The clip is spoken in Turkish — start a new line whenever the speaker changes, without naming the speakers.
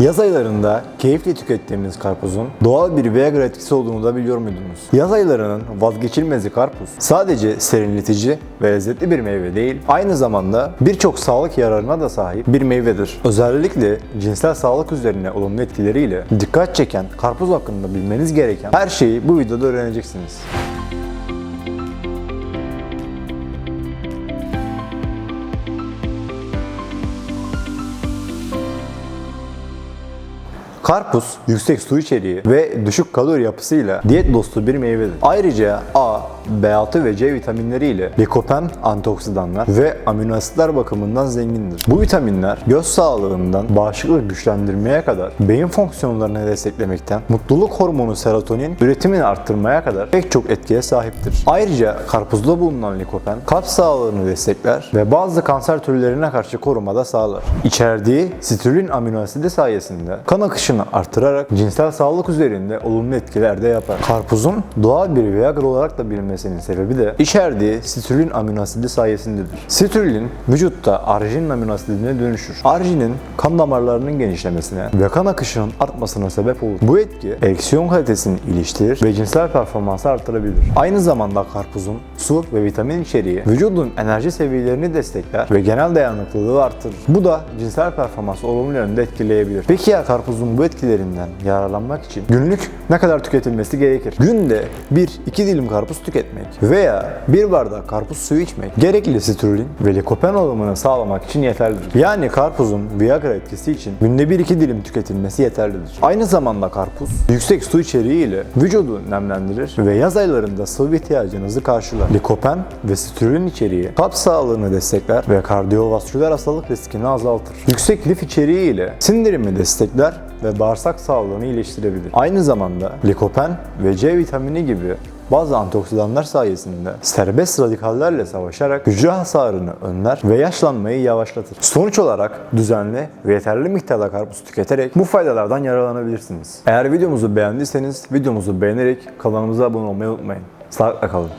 Yaz aylarında keyifle tükettiğimiz karpuzun doğal bir Viagra etkisi olduğunu da biliyor muydunuz? Yaz aylarının vazgeçilmezi karpuz sadece serinletici ve lezzetli bir meyve değil, aynı zamanda birçok sağlık yararına da sahip bir meyvedir. Özellikle cinsel sağlık üzerine olumlu etkileriyle dikkat çeken karpuz hakkında bilmeniz gereken her şeyi bu videoda öğreneceksiniz. Karpuz yüksek su içeriği ve düşük kalori yapısıyla diyet dostu bir meyvedir. Ayrıca A, B6 ve C vitaminleriyle likopen, antioksidanlar ve amino asitler bakımından zengindir. Bu vitaminler göz sağlığından bağışıklığı güçlendirmeye kadar, beyin fonksiyonlarını desteklemekten, mutluluk hormonu serotonin üretimini arttırmaya kadar pek çok etkiye sahiptir. Ayrıca karpuzda bulunan likopen kalp sağlığını destekler ve bazı kanser türlerine karşı korumada sağlar. İçerdiği sitrullin amino asidi sayesinde kan akışını artırarak cinsel sağlık üzerinde olumlu etkiler de yapar. Karpuzun doğal bir Viagra olarak da bilinmesinin sebebi de içerdiği sitrullin amino asidi sayesindedir. Sitrullin vücutta arginin amino asidine dönüşür. Arginin kan damarlarının genişlemesine ve kan akışının artmasına sebep olur. Bu etki ereksiyon kalitesini iliştirir ve cinsel performansı artırabilir. Aynı zamanda karpuzun su ve vitamin içeriği vücudun enerji seviyelerini destekler ve genel dayanıklılığı artırır. Bu da cinsel performansı olumlu yönde etkileyebilir. Peki ya karpuzun bu etkilerinden yararlanmak için günlük ne kadar tüketilmesi gerekir? Günde 1-2 dilim karpuz tüketmek veya bir bardak karpuz suyu içmek gerekli sitrullin ve likopen alımını sağlamak için yeterlidir. Yani karpuzun Viagra etkisi için günde 1-2 dilim tüketilmesi yeterlidir. Aynı zamanda karpuz yüksek su içeriği ile vücudu nemlendirir ve yaz aylarında sıvı ihtiyacınızı karşılar. Likopen ve sitrullin içeriği kalp sağlığını destekler ve kardiyovasküler hastalık riskini azaltır. Yüksek lif içeriği ile sindirimi destekler ve bağırsak sağlığını iyileştirebilir. Aynı zamanda likopen ve C vitamini gibi bazı antioksidanlar sayesinde serbest radikallerle savaşarak hücre hasarını önler ve yaşlanmayı yavaşlatır. Sonuç olarak düzenli ve yeterli miktarda karpuz tüketerek bu faydalardan yararlanabilirsiniz. Eğer videomuzu beğendiyseniz videomuzu beğenerek kanalımıza abone olmayı unutmayın. Sağlıkla kalın.